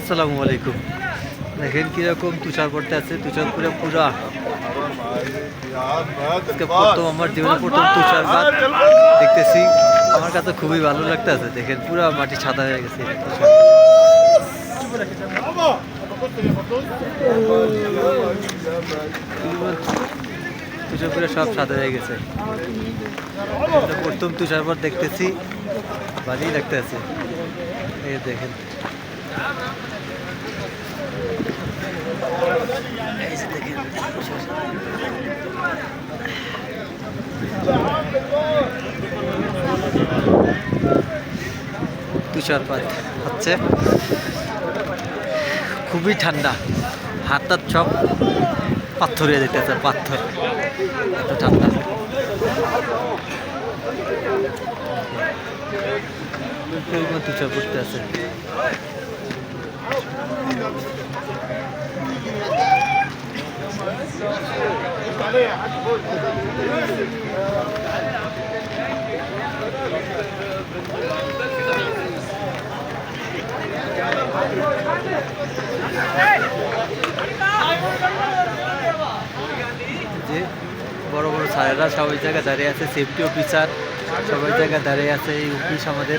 আসসালামু আলাইকুম। দেখেন কীরকম তুষার পড়তে আছে, তুষার পুরো পুরা। প্রথম আমার জীবনে প্রথম তুষারপাত দেখতেছি। আমার কাছে খুবই ভালো লাগতেছে, দেখেন পুরো মাটি সাদা হয়ে গেছে তুষার। পুরো সব সাদা হয়ে গেছে। প্রথম তুষারপাত দেখতেছি ভালোই এই দেখেন এই দেখেন। তুষারপাত হচ্ছে। খুবই ঠান্ডা। হাত টাত সব পাথর যেতেছে পাথর। এত ঠান্ডা। তুষার পড়তে আছে যে বড় বড় স্যারেরা সবাই জায়গায় দাঁড়িয়ে আছে সেফটি অফিসার সবাই জায়গায় দাঁড়িয়ে আছে, এই অফিস আমাদের।